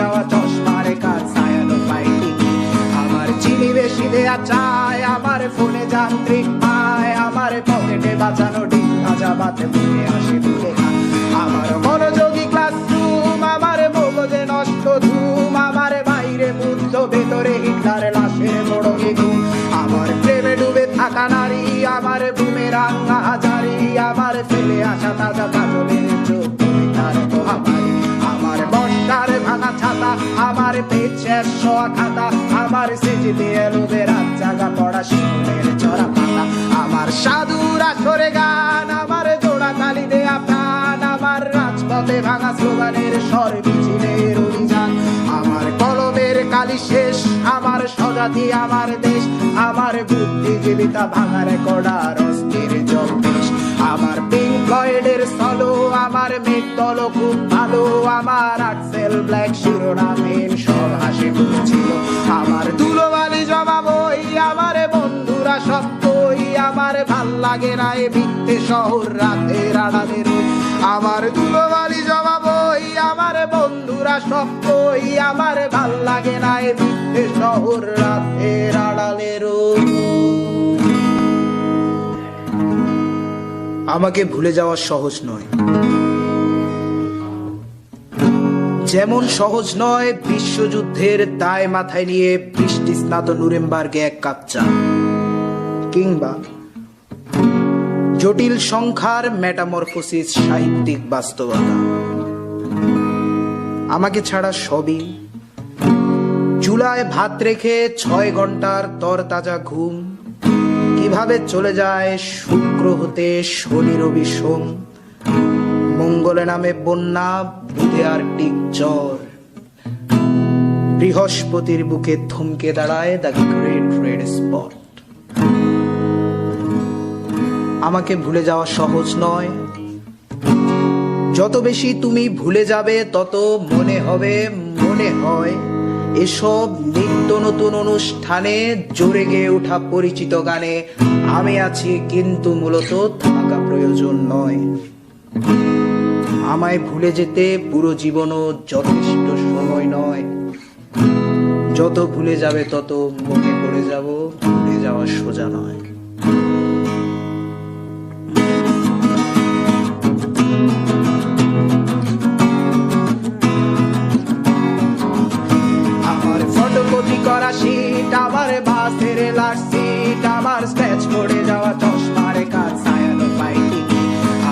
যাওয়া চশমারে কার ছায়ালো পাইনি। আমার চিনি বেশি দেয়া চায় আমার ফোনে যান্ত্রিক পায়, আমার পকেটে বাঁচানো ডিম ভাজা বাতে বুকে আসে দুলে আমার মনোযোগী ক্লাসরুম আমার মগজে নষ্ট ধুম, আমার বাইরে বুদ্ধ ভেতরে হিটলার লাশের বড় ঘুম। খাতা আমার রাত জাগা পড়া চড়া পাতা। আমার সাধুর গান, আমার জোড়া তালি দেয়া প্রাণ, আমার রাজপথে ভাঙা স্লোগানের স্বর অভিযান। আমার কলমের কালি শেষ, আমার স্বজাতি, আমার দেশ। আমার বুদ্ধিজীবিতা ভাঙার কড়া অস্থির জম্পেশ আমার পিঙ্ক ফ্লয়েডের সলো আমার মেঘ দল খুব ভালো, আমার আক্সেল ব্ল্যাক শিরোনামহীন সব হাসি ছিল আমার ধুলোবালি জমা বই আমার বন্ধুরা সব কই আমার ভালো লাগে না এ মিথ্যে শহর রাতের আড়ালে রই আমার ধুলোবালি জমা বই আমার বন্ধুরা সব কই আমার ভালো লাগে না এ মিথ্যে শহর রাতের আড়ালে আমাকে ভুলে যাওয়া সহজ নয়। যেমন সহজ নয়, বিশ্বযুদ্ধের দায় মাথায় নিয়ে বৃষ্টি স্নাত নুরেমবার্গে এক কাপ চা। কিংবা জটিল সংখ্যার মেটামরফোসিস সাহিত্যিক বাস্তবতা। আমাকে ছাড়া সবই। চুলায় ভাত রেখে ছয় ঘণ্টার তরতাজা ঘুম। কীভাবে চলে যায় শুক্র হতে শনি রবি সোম? মঙ্গলে নামে বন্যা, বুধে আর টিক জ্বর। বৃহস্পতির বুকে থমকে দাঁড়ায় দ্য গ্রেট রেড স্পট আমাকে ভুলে যাওয়া সহজ নয়। যত বেশি তুমি ভুলে যাবে, তত মনে হবে, মনে হয়। এসব নিত্য নতুন অনুষ্ঠানে জোরে গেয়ে ওঠা পরিচিত গানে, আমি আছি কিন্তু মূলত থাকা প্রয়োজন নয়। আমায় ভুলে যেতে পুরো জীবনও যথেষ্ট সময় নয়। যত ভুলে যাবে তত মনে পড়ে যাব, ভুলে যাওয়া সোজা নয়। স্ক্র্যাচ যাওয়া চশমারে কাজ ছায়ালো পাইনি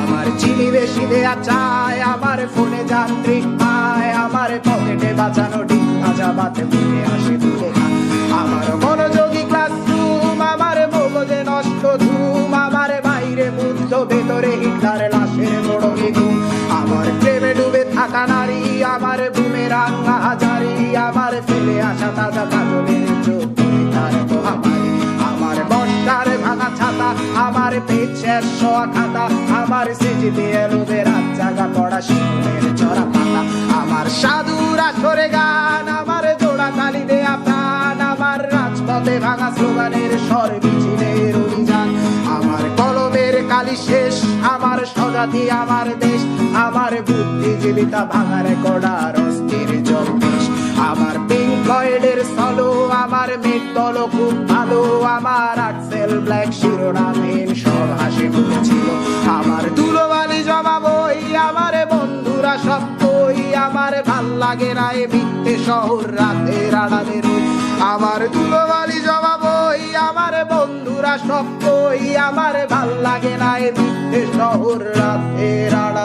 আমার চিনি বেশি দেয়া চায় আমার ফোনে যান্ত্রিক পায় আমার পকেটে বাঁচানো ডিম তাজা বাতে বুকে আসে দুলে আমার মনোযোগী ক্লাসরুম, আমার মগজে নষ্ট ধুম, আমার বাইরে বুদ্ধ ভেতরে হিটলার লাশের বড় ঘুম। আমার প্রেমে ডুবে থাকা নারী, আমার বুমে রাঙ্গা হাজারি, আমার ফেলে আসা তাজা কাজলের আমার শেষ শোয়া খাতা আমার সেজিতে এলোদের রাত জাগা পড়া শিশুদের চড়া পাতা। আমার সাধুর আসরে গান, আমার জোড়া তালি দেয়া প্রাণ, আমার রাজপথে ভাঙা স্লোগানের স্বর মিছিলের অভিযান। আমার কলমের কালি শেষ, আমার স্বজাতি, আমার দেশ, আমার বুদ্ধিজীবিতা ভাঙার কড়ার অস্থির জম্পেশ আমার পিঙ্ক ফ্লয়েডের সলো আমার মেঘ দল খুব ভালো, আমার ব্ল্যাক শিরোনামহীন সব হাসি মুখেছিল আমার ধুলোবালি জমা বই আমার বন্ধুরা সব বই আমার ভালো লাগে না এ মিথ্যে শহর রাতে রাড়ালে আমার ধুলোবালি জমা বই আমার বন্ধুরা সব বই আমার ভালো লাগে না এ মিথ্যে শহর রাতে রই